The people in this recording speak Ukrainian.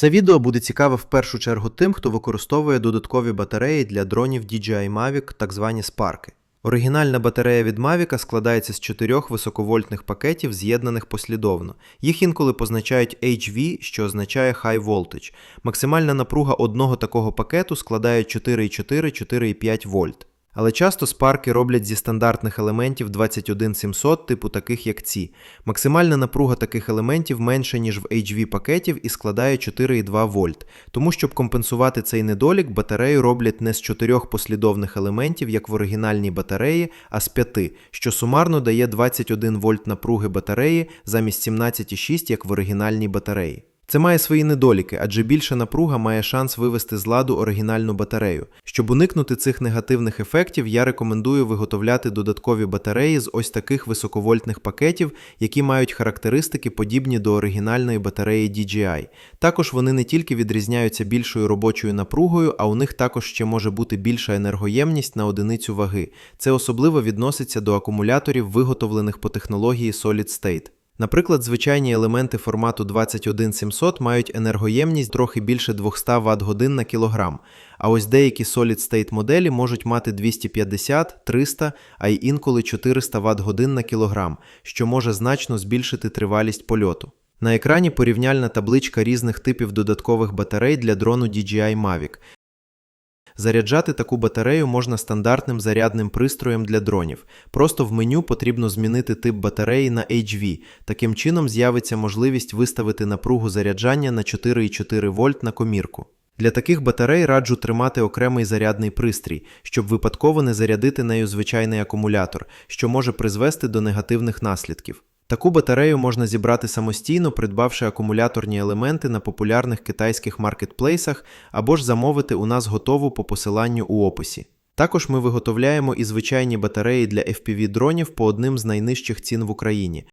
Це відео буде цікаве в першу чергу тим, хто використовує додаткові батареї для дронів DJI Mavic, так звані спарки. Оригінальна батарея від Mavic складається з чотирьох високовольтних пакетів, з'єднаних послідовно. Їх інколи позначають HV, що означає High Voltage. Максимальна напруга одного такого пакету складає 4,4-4,5 вольт. Але часто спарки роблять зі стандартних елементів 21700, типу таких як ці. Максимальна напруга таких елементів менша, ніж в HV пакетів і складає 4,2 вольт. Тому, щоб компенсувати цей недолік, батарею роблять не з чотирьох послідовних елементів, як в оригінальній батареї, а з п'яти, що сумарно дає 21 вольт напруги батареї замість 17,6, як в оригінальній батареї. Це має свої недоліки, адже більша напруга має шанс вивести з ладу оригінальну батарею. Щоб уникнути цих негативних ефектів, я рекомендую виготовляти додаткові батареї з ось таких високовольтних пакетів, які мають характеристики подібні до оригінальної батареї DJI. Також вони не тільки відрізняються більшою робочою напругою, а у них також ще може бути більша енергоємність на одиницю ваги. Це особливо відноситься до акумуляторів, виготовлених по технології Solid State. Наприклад, звичайні елементи формату 21700 мають енергоємність трохи більше 200 Вт на кілограм, а ось деякі Solid State моделі можуть мати 250, 300, а й інколи 400 Вт на кілограм, що може значно збільшити тривалість польоту. На екрані порівняльна табличка різних типів додаткових батарей для дрону DJI Mavic. Заряджати таку батарею можна стандартним зарядним пристроєм для дронів. Просто в меню потрібно змінити тип батареї на HV. Таким чином з'явиться можливість виставити напругу заряджання на 4,4 вольт на комірку. Для таких батарей раджу тримати окремий зарядний пристрій, щоб випадково не зарядити нею звичайний акумулятор, що може призвести до негативних наслідків. Таку батарею можна зібрати самостійно, придбавши акумуляторні елементи на популярних китайських маркетплейсах або ж замовити у нас готову по посиланню у описі. Також ми виготовляємо і звичайні батареї для FPV-дронів по одним з найнижчих цін в Україні.